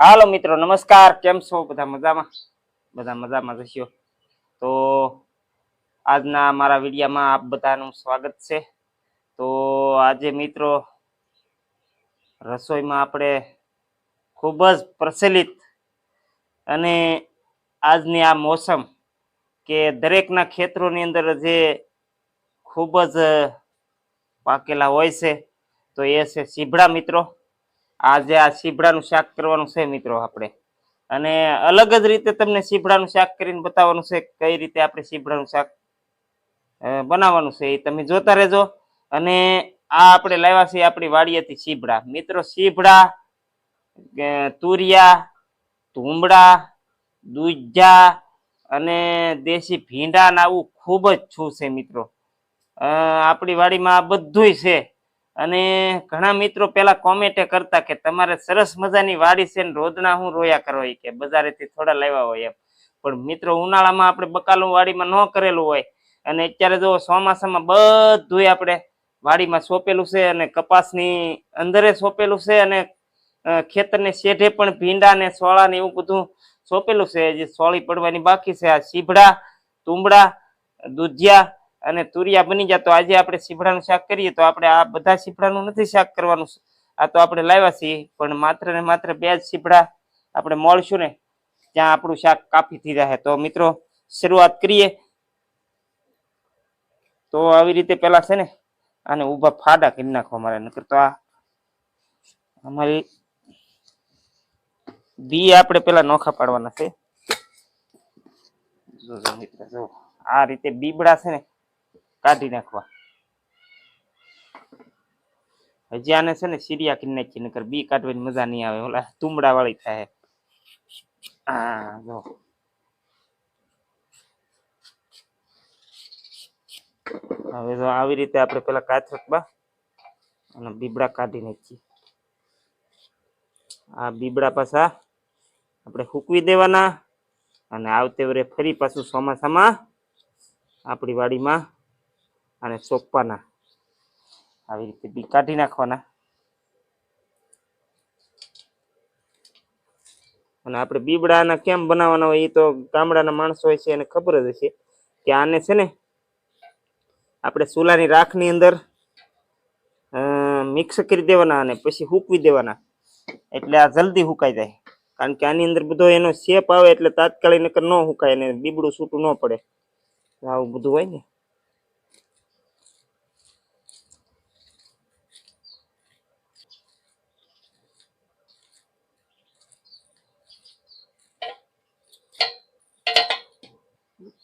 હાલો મિત્રો, નમસ્કાર. કેમ છો? બધા મજામાં? બધા મજામાં જશો તો આજના મારા વિડીયામાં આપ બધાનું સ્વાગત છે. તો આજે મિત્રો, રસોઈમાં આપણે ખૂબ જ પ્રચલિત અને આજની આ મોસમ કે દરેકના ખેતરોની અંદર જે ખૂબ જ પાકેલા હોય છે, તો એ છે સીભડા મિત્રો. આજે આ સીભડાનું શાક કરવાનું છે મિત્રો આપણે. અને અલગ જ રીતે તમને સીભડાનું શાક કરીને બતાવવાનું છે કઈ રીતે આપણે સીભડાનું શાક બનાવવાનું છે એ તમે જોતા રહેજો. અને આ આપણે લાવ્યા છીએ આપણી વાડીએથી સીભડા મિત્રો સીભડા તુરિયા, ધૂમડા દૂજા અને દેશી ભીંડા ને આવું ખૂબ જ છું છે મિત્રો. આપણી વાડીમાં આ બધુંય છે. અને ઘણા મિત્રો પેલા કોમેન્ટ કરતા કે તમારે સરસ મજાની વાડી છે ને રોદના હું રોયા કરો કે બજારેથી થોડા લેવા હોય એમ. પણ મિત્રો ઉનાળામાં આપણે બકાલું વાડીમાં ન કરેલું હોય અને અત્યારે જો ચોમાસામાં બધું આપણે વાડીમાં સોંપેલું છે અને કપાસની અંદરે સોંપેલું છે અને ખેતરને શેઢે પણ ભીંડા ને સોળા ને એવું બધું સોંપેલું છે. જે સોળી પડવાની બાકી છે. આ સીભડા તુંબડા, દૂધિયા અને તુરિયા બની જાય તો આજે આપણે સીભડાનું શાક કરીએ, તો આપણે આ બધા સીભડાનું નથી શાક કરવાનું. આ તો આપણે લાવ્યા છીએ, પણ માત્ર ને માત્ર બે જ સીભડા આપણે મળશું ને ત્યાં આપણું શાક કાપી થઈ જાય. તો મિત્રો, શરૂઆત કરીએ. તો આવી રીતે પેલા છે ને, આને ઊભા ફાડા કરી નાખવા મારે, નકર તો આ અમારી બી આપણે પેલા નોખા પાડવાના છે. મિત્ર આ રીતે બીબડા છે ને કાઢી નાખવા. હજી આને છે ને સિરિયા કરી નાખી, નકર બી કાઢવાની મજા નહીં આવે. ઓલા તુમડા વાળી થાય હવે જો આવી રીતે આપણે પેલા કાચકબા અને બીબડા કાઢી નાખીએ. આ બીબડા પાછા આપણે સૂકવી દેવાના, અને આવતે વરે ફરી પાછું ચોમાસામાં આપણી વાડીમાં અને સોંપવાના. આવી રીતે બી કાઢી નાખવાના. અને આપણે બીબડાના કેમ બનાવવાના હોય એ તો ગામડાના માણસો હોય છે એને ખબર જ હશે કે આને છે ને આપણે ચૂલાની રાખની અંદર મિક્સ કરી દેવાના અને પછી હૂકવી દેવાના. એટલે આ જલ્દી હુકાઈ જાય. કારણ કે આની અંદર બધો એનો શેપ આવે એટલે તાત્કાલિક નકર ન હુકાય અને બીબડું છૂટું ન પડે. આવું બધું હોય ને.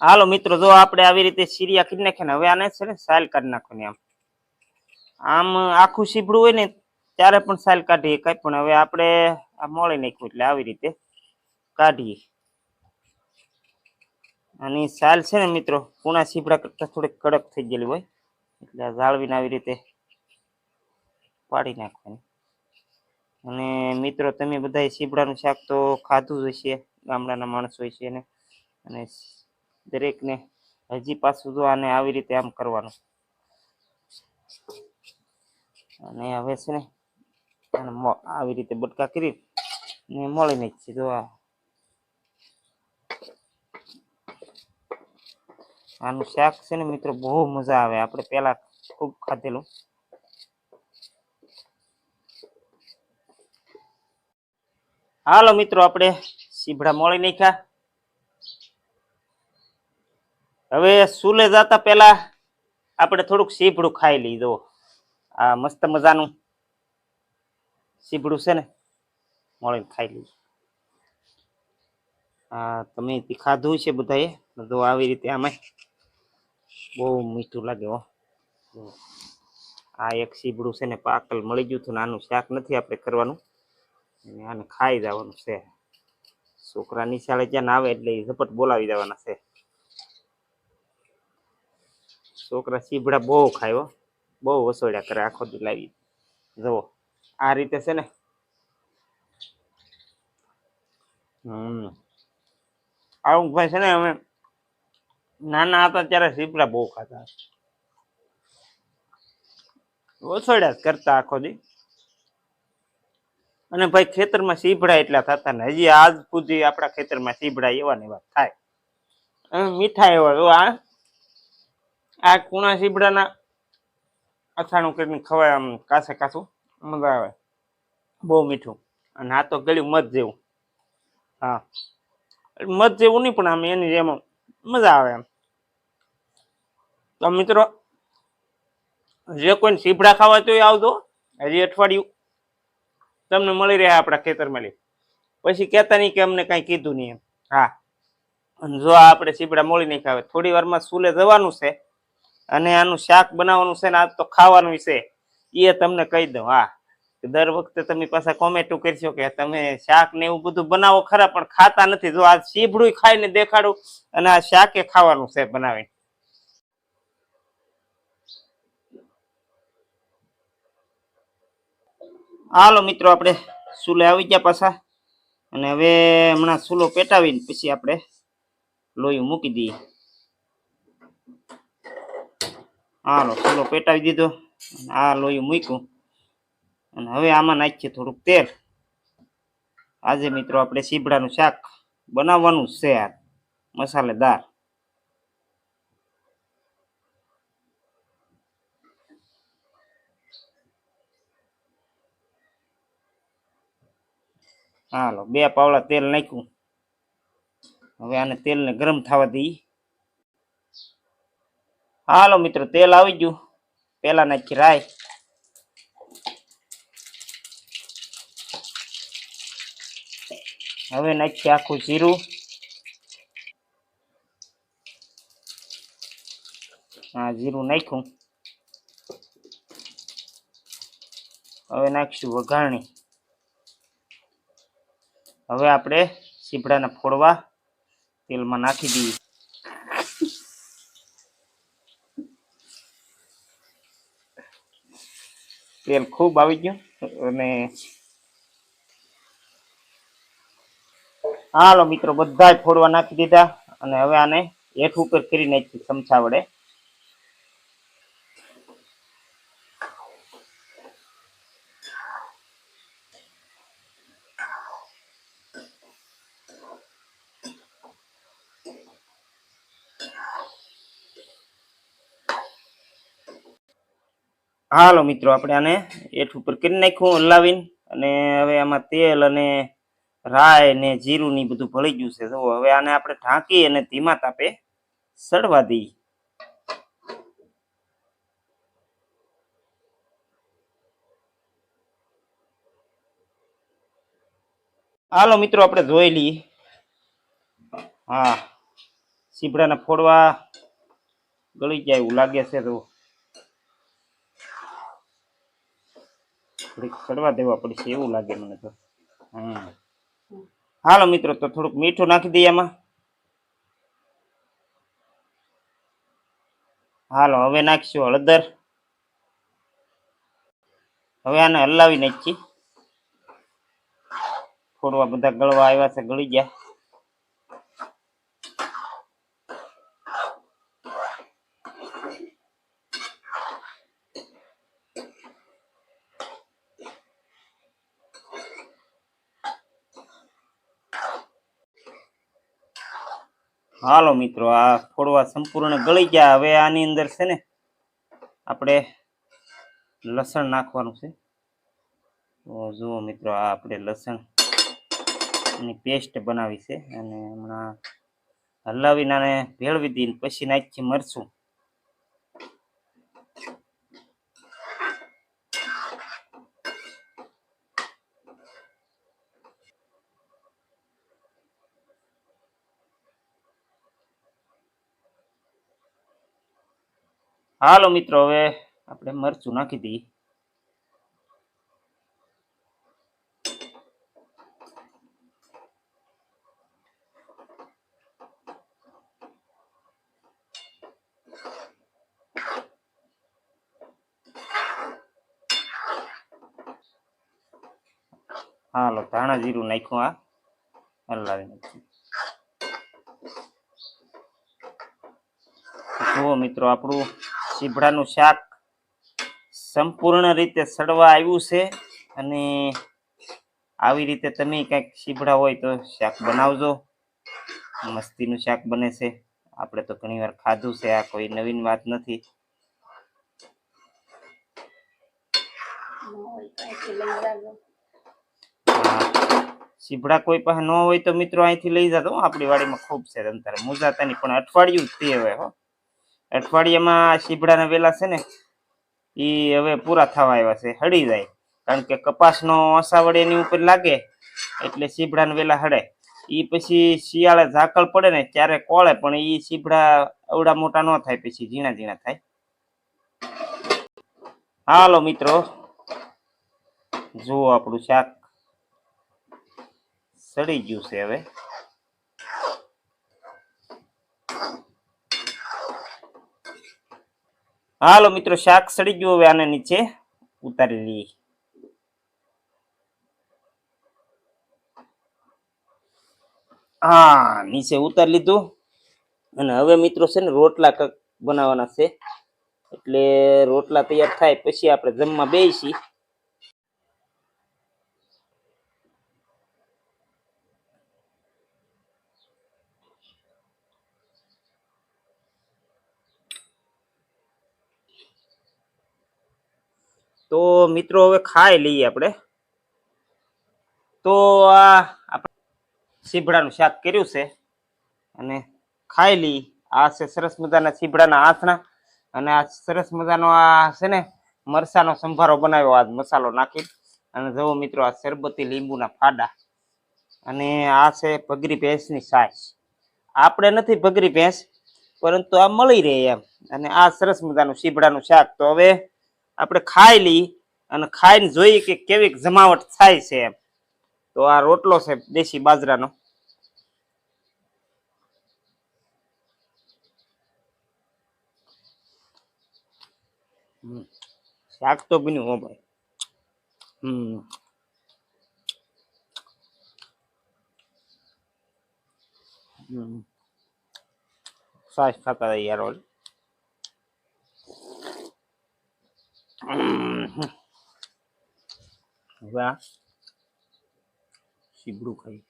હાલો મિત્રો, જો આપણે આવી રીતે સીરિયા કરી નાખીએ હવે આને છે ને સાયલ કાઢી નાખવાની આમ. આમ આખું સીભડું હોય ને, ત્યારે પણ સાલ કાઢીએ કઈ પણ. હવે આપણે આ મળી નાખ્યું એટલે આવી રીતે કાઢીએ. અને સાલ છે ને મિત્રો પૂણા સીભડા કરતા થોડીક કડક થઈ ગયેલી હોય, એટલે આ જાળવીને આવી રીતે પાડી નાખવાની. અને મિત્રો, તમે બધા સીભડાનું શાક તો ખાધું જ હશે, ગામડાના માણસો છે ને. અને દરેકને હજી પાછું જો આને આવી રીતે આમ કરવાનું. અને હવે છે ને આવી રીતે બટકા કરી ને મળી નાખીએ જો આ. આનું શાક છે ને મિત્રો બહુ મજા આવે, આપણે પેલા ખૂબ ખાધેલું. હાલો મિત્રો, આપણે સીભડા મળી નાખ્યા. હવે સુલે જતા પેલા આપણે થોડુંક સીપડું ખાઈ લીધો આ મસ્ત મજાનું સીપડું છે ને, મળીને ખાઈ લીધું આ તમે ખાધું છે બધાએ જો આવી રીતે આમાં બહુ મીઠું લાગે, હો. આ એક સીબડું છે ને પાકલ મળી ગયું હતું ને, આનું શાક નથી આપણે કરવાનું. આને ખાઈ જવાનું છે. છોકરા નિશાળે જ્યાં આવે એટલે ઝપટ બોલાવી દેવાના છે. છોકરા સીભડા બહુ ખાયો બહુ વસોડ્યા કરે આખો દી લાવી. જવો આ રીતે છે ને. હમ. આવું ભાઈ છે ને અમે નાના હતા ત્યારે સીપડા બહુ ખાતા વસોડ્યા જ કરતા આખો દી. અને ભાઈ ખેતરમાં સીભડા એટલા થતા ને, હજી આજ સુધી આપણા ખેતરમાં સીભડા એવા ને એવા થાય મીઠા એવા આ. આ કુણા સીભડાના અથાણું કરીને ખવાય આમ કાસે કાસું. મજા આવે બહુ મીઠું. અને આ તો ગળ્યું મધ જેવું. હા. મધ જેવું નહીં પણ આમ એની જેમ મજા આવે એમ. તો મિત્રો, જે કોઈ સીભડા ખાવા તો આવજો. હજી અઠવાડિયું તમને મળી રહ્યા આપણા ખેતરમાં પછી કહેતા નહીં કે અમને કાંઈ કીધું નહીં એમ. હા. જો આપણે સીભડા મોળી નહીં ખાવે. થોડી વારમાં સુલે જવાનું છે. અને આનું શાક બનાવવાનું છે આજ તો ખાવાનું છે એ તમને કહી દઉં, હા. દર વખતે તમે પાછા કોમેન્ટો કરશો કે તમે શાક ને એવું બધું બનાવો ખરા, પણ ખાતા નથી. જો આ સીભડું ખાઈને દેખાડું અને આ શાકે ખાવાનું છે બનાવીને. હાલો મિત્રો, આપણે સુલે આવી ગયા પાછા. અને હવે હમણાં સુલો પેટાવીને પછી આપણે લોહી મૂકી દઈએ. હાલો સુલો પેટાવી દીધો આ લોહી મૂક્યું. અને હવે આમાં નાખીએ થોડુંક તેલ. આજે મિત્રો આપણે સીબડાનું શાક બનાવવાનું છે આ મસાલેદાર. હાલો, બે પાવડા તેલ નાખ્યું. હવે આને તેલને ગરમ થવા દઈએ. હાલો મિત્રો, તેલ આવી ગયું. પેલા નાખી રાય હવે નાખીએ આખું જીરું. હા, જીરું નાખ્યું. હવે નાખીશું વઘારણી. હવે આપણે સીભડાના ફોડવા તેલમાં નાખી દઈએ. તેલ ખૂબ આવી ગયું અને હાલો મિત્રો બધા ફોડવા નાખી દીધા. અને હવે આને હેઠ ઉપર કરી નાખી, ચમચા વડે. હાલો મિત્રો, આપણે આને એઠ ઉપર કરી નાખ્યું, હલાવીને. અને હવે આમાં તેલ અને રાય ને જીરું ને બધું ભળી ગયું છે. તો હવે આને આપણે ઢાંકી અને ધીમા તાપે સડવા દઈએ. હાલો મિત્રો, આપણે જોઈ લઈએ. હા સીપડાના ફોડવા ગળી જાય એવું લાગે છે તો થોડીક સડવા દેવા પડશે એવું લાગે મને તો. હમ. હાલો મિત્રો, તો થોડુંક મીઠું નાખી દઈએ એમાં હાલો, હવે નાખીશું હળદર. હવે આને હલાવી નાખી થોડવા બધા ગળવા આવ્યા છે, ગળી ગયા. હાલો મિત્રો, આ ફોડવા સંપૂર્ણ ગળી ગયા. હવે આની અંદર છે ને આપણે લસણ નાખવાનું છે. તો જુઓ મિત્રો, આ આપણે લસણની પેસ્ટ બનાવી છે અને હમણાં હલાવીને આને ભેળવી દઈને પછી નાખી મરચું. હાલો મિત્રો, હવે આપણે મરચું નાખી દઈએ. હાલો, ધાણા જીરું નાખ્યું આ. હલાવી નાખ્યું જુઓ મિત્રો, આપણું સીભડાનું શાક સંપૂર્ણ રીતે સડવા આવ્યું છે અને આવી રીતે તમે કંઈક શીભડા હોય તો શાક બનાવજો. મસ્તીનું શાક બને છે. આપણે તો ઘણીવાર ખાધું છે, આ કોઈ નવીન વાત નથી. શીભડા કોઈ પાસે ન હોય તો મિત્રો અહીંથી લઈ જતો આપણી વાડીમાં ખૂબ છે અંતરે મુજાતાની પણ અઠવાડિયું જ તે હવે, હો. અઠવાડિયામાં આ શીભડાના વેલા છે ને એ હવે પૂરા થવા આવ્યા છે, હળી જાય. કારણ કે કપાસનો અસાવડ એની ઉપર લાગે, એટલે શીભડાના વેલા હળે. એ પછી શિયાળે ઝાકળ પડે ને, ત્યારે કોળે, પણ ઈ શીપડા અવડા મોટા ન થાય પછી, ઝીણા ઝીણા થાય. હાલો મિત્રો, જુઓ આપણું શાક સડી ગયું છે હવે. હાલો મિત્રો, શાક સડી ગયું હવે આને નીચે ઉતારી લઈએ. હા, નીચે ઉતારી લીધું. અને હવે મિત્રો છે ને, રોટલા બનાવવાના છે. એટલે રોટલા તૈયાર થાય પછી આપણે જમવા બેસી તો મિત્રો હવે ખાઈ લઈએ આપણે. તો આ આપણે સીભડાનું શાક કર્યું છે અને ખાઈ લઈ આ છે સરસ મજાના સીભડાના આથણા અને આ સરસ મજાનો આ છે ને મરસાનો સંભારો બનાવ્યો. આજ મસાલો નાખી અને જુઓ મિત્રો, આ શરબતી લીંબુના ફાડા અને આ છે ભગરી ભેંસની છાશ. આપણે નથી ભગરી ભેંસ, પરંતુ આ મળી રહે એમ. અને આ સરસ મજાનું સીભડાનું શાક. તો હવે આપણે ખાઈ લઈ અને ખાઈને જોઈએ કે કેવી જમાવટ થાય છે એમ. તો આ રોટલો છે દેશી બાજરાનો. શાક તો બન્યું હો ભાઈ. હમ. શ્વાસ ખાતા યાર ઓલ હમ. હવે આ સીબડું ખાઈ.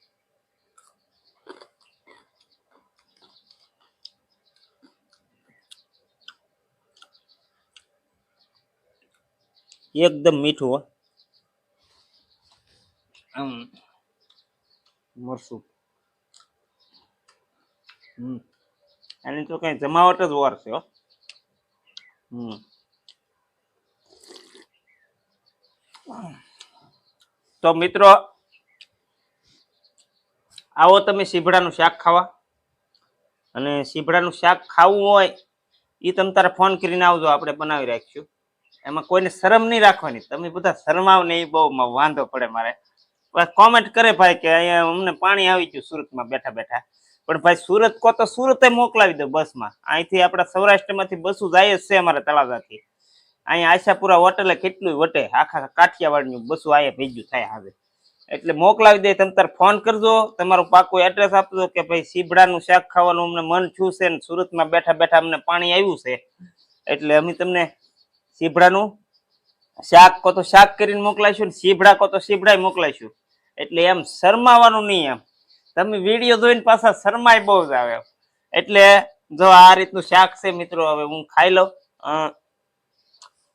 એકદમ મીઠું આમ મરસું હમ. એની તો કઈ જમાવટ જ વાર છે હમ. તો મિત્રો, આવો તમે સીભડાનું શાક ખાવા. અને સીભડાનું શાક ખાવું હોય એ તમે તારે ફોન કરીને આવજો, આપણે બનાવી રાખીશું. એમાં કોઈને શરમ નહીં રાખવાની. તમે બધા શરમાવ ને એ બહુ વાંધો પડે મારે. કોમેન્ટ કરે ભાઈ કે અહીંયા અમને પાણી આવી ગયું સુરતમાં બેઠા બેઠા. પણ ભાઈ સુરત કો તો સુરતે મોકલાવી દો બસમાં. અહીંથી આપણા સૌરાષ્ટ્રમાંથી બસો જાય જ છે અમારા તળાજાથી. અહીંયા આશાપુરા હોટલે કેટલું વટે, આખા કાઠિયાવાડનું બસો આયે ભેગું થાય હવે. એટલે મોકલાવી દે, તમે તાર ફોન કરજો, તમારું પાકું એડ્રેસ આપજો કે ભાઈ સીબડાનું શાક ખાવાનું અમને મન છું છે ને સુરતમાં બેઠા બેઠા અમને પાણી આવ્યું છે. એટલે અમે તમને સીભડાનું શાક કો તો શાક કરીને મોકલાઈશું ને સીભડા કો તો સીભડાય મોકલાઈશું એટલે એમ શરમાવાનું નહીં એમ. તમે વીડિયો જોઈને પાછા શરમાય બહુ જ આવે. એટલે જો આ રીતનું શાક છે મિત્રો, હવે હું ખાઈ લઉં.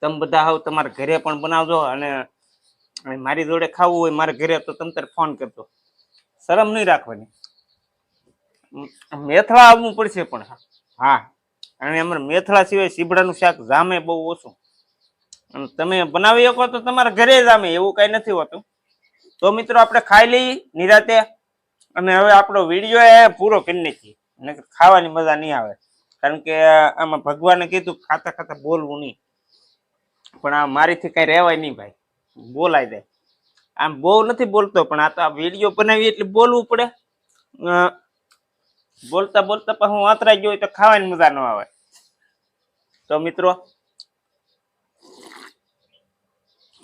તમે બધા આવ, તમારા ઘરે પણ બનાવજો અને મારી જોડે ખાવું હોય, મારા ઘરે, તો તમે તારે ફોન કરજો. શરમ નહીં રાખવાની. મેથળા આવવું પડશે પણ. હા. અને અમારે મેથળા સિવાય સીબડાનું શાક જામે બહુ ઓછું. અને તમે બનાવી શકો તો તમારા ઘરે જામે, એવું કાંઈ નથી હોતું. તો મિત્રો આપણે ખાઈ લઈએ નિરાતે. અને હવે આપણો વીડિયો એ પૂરો કરી નાખીએ. ખાવાની મજા નહીં આવે. કારણ કે આમાં ભગવાને કીધું ખાતા ખાતા બોલવું નહીં. પણ આ મારીથી કઈ રહેવાય નહીં ભાઈ. બોલાય જાય. આમ બહુ નથી બોલતો, પણ આ તો આ વીડિયો બનાવી એટલે બોલવું પડે. બોલતા બોલતા પણ હું વાતરાઈ ગયો તો ખાવાની મજા ન આવે. તો મિત્રો,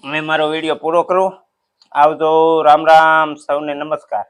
મેં મારો વીડિયો પૂરો કરો આવજો, રામ રામ, સૌને નમસ્કાર.